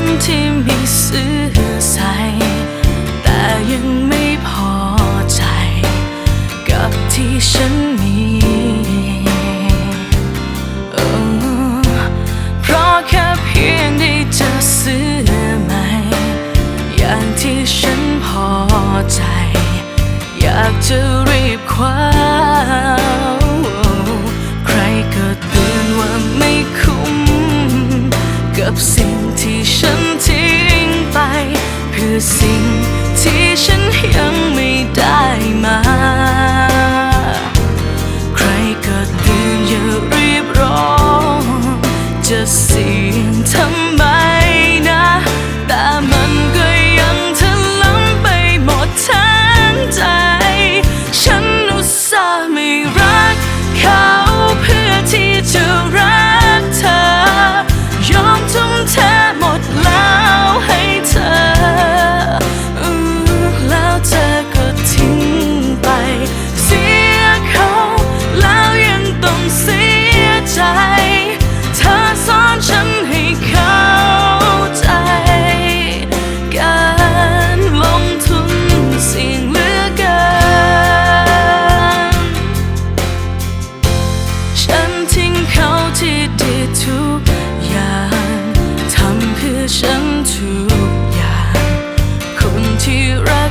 นที่มีเสื้อใส่แต่ยังไม่พอใจ กับที่ฉันมีเพราะแค่เพียงได้เจอเสื้อใหม่ อย่างที่ฉันพอใจ อยากจะ just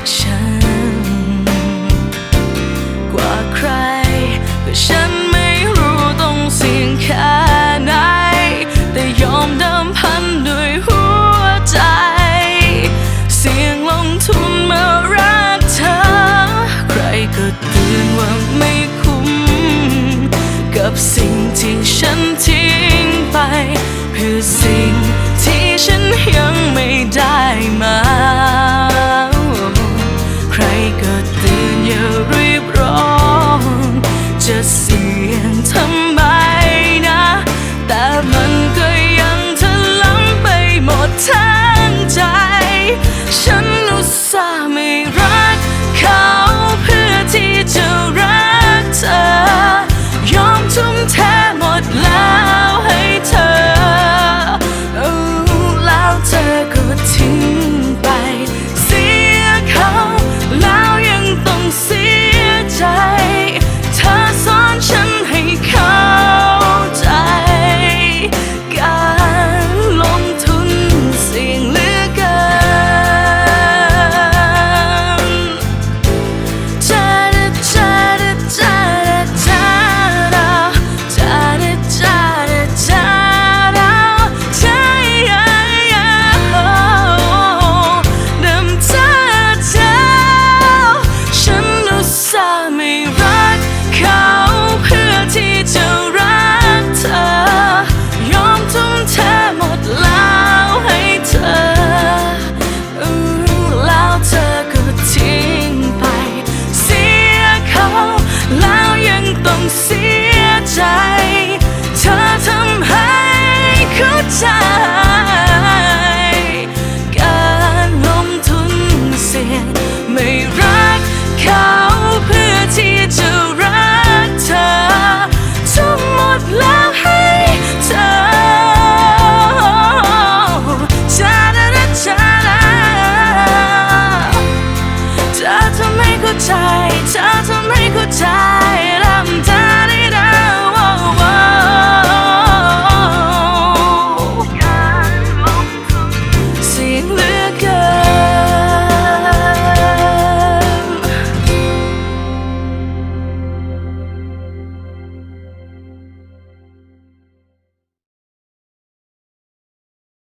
想 ใจ เธอทำให้เข้าใจ